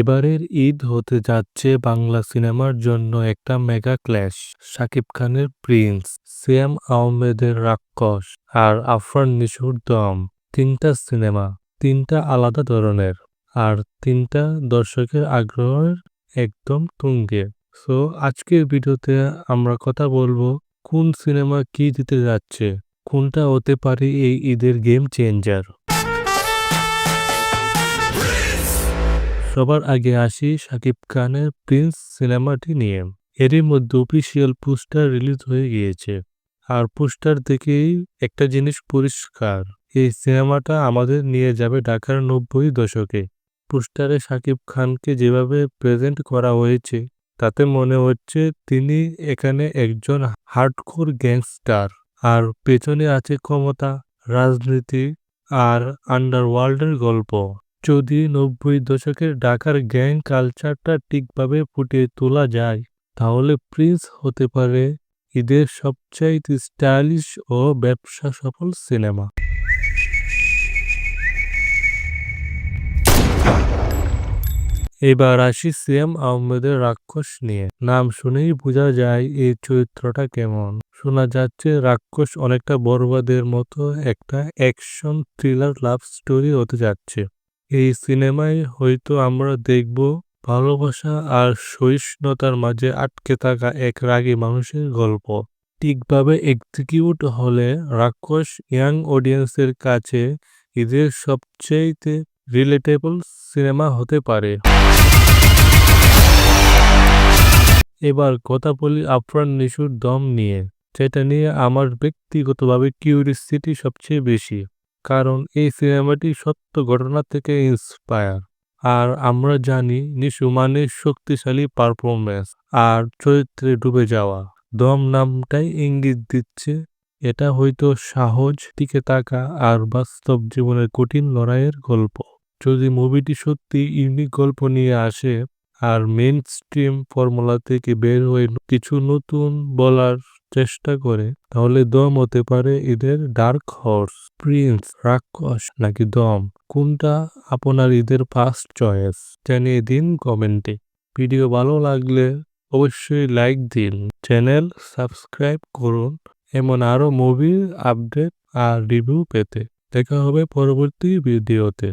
এবারের ঈদ হতে যাচ্ছে বাংলা সিনেমার জন্য একটা মেগা ক্ল্যাশ শাকিব খানের প্রিন্স, সিয়াম আহমেদের রাক্ষস আর আফরান নিশুর দম। তিনটা সিনেমা, তিনটা আলাদা ধরনের আর তিনটা দর্শকের আগ্রহের একদম তুঙ্গে। সো আজকের ভিডিওতে আমরা কথা বলব কোন সিনেমা কি দিতে যাচ্ছে? কোনটা হতে পারে এই ঈদের গেম চেঞ্জার? সবার আগে আসি শাকিব খানের প্রিন্স সিনেমাটি নিয়ে। এরই মধ্যে অফিসিয়াল পোস্টার রিলিজ হয়ে গিয়েছে। আর পোস্টার দেখেই একটা জিনিস পরিষ্কার, এই সিনেমাটা আমাদের নিয়ে যাবে ঢাকার নব্বই দশকে। পোস্টারে শাকিব খানকে যেভাবে প্রেজেন্ট করা হয়েছে তাতে মনে হচ্ছে তিনি এখানে একজন হার্ডকোর গ্যাংস্টার। আর পেছনে আছে ক্ষমতা, রাজনীতি আর আন্ডারওয়ার্ল্ডের গল্প। যদি নব্বই দশকের ঢাকার গ্যাং কালচারটা ঠিকভাবে ফুটিয়ে তোলা যায়, তাহলে প্রিন্স হতে পারে ঈদের সবচাইতে স্টাইলিশ ও ব্যবসা সফল সিনেমা। এবার আসি সিএম আহমেদের রাক্ষস নিয়ে। নাম শুনেই বোঝা যায় এই চরিত্রটা কেমন। শোনা যাচ্ছে রাক্ষস অনেকটা বরবাদের মতো একটা অ্যাকশন থ্রিলার লাভ স্টোরি হতে যাচ্ছে। এই সিনেমায় হয়তো আমরা দেখব ভালোবাসা আর সহিষ্ণুতার মাঝে আটকে থাকা এক রাগী মানুষের গল্প। ঠিকভাবে এক্সিকিউট হলে রাক্ষস ইয়াং অডিয়েন্সের কাছে ঈদের সবচেয়ে রিলেটেবল সিনেমা হতে পারে। এবার কথা বলি আফরান নিশুর দম নিয়ে। যেটা নিয়ে আমার ব্যক্তিগতভাবে কিউরিসিটি সবচেয়ে বেশি। কারণ এই সিনেমাটি সত্য ঘটনা থেকে ইন্সপায়ার আর আমরা জানি নিশু মানে শক্তিশালী পারফরমেন্স আর চরিত্রে ডুবে যাওয়া। দম নামটাই ইঙ্গিত দিচ্ছে। এটা হয়তো সাহস টিকে থাকা আর বাস্তব জীবনের কঠিন লড়াইয়ের গল্প। যদি মুভিটি সত্যি ইউনিক গল্প নিয়ে আসে, আর মেন স্ট্রিম ফর্মুলা থেকে বের হয়ে কিছু নতুন বলার চেষ্টা করে, তাহলে দম হতে পারে এদের ডার্ক হর্স প্রিন্স রাক্ষস, নাকি দম? কোনটা আপনার ঈদের ফার্স্ট চয়েস জানিয়ে দিন কমেন্টে ভিডিও ভালো লাগলে অবশ্যই লাইক দিন। চ্যানেল সাবস্ক্রাইব করুন। এমন আরও মুভির আপডেট আর রিভিউ পেতে। দেখা হবে পরবর্তী ভিডিওতে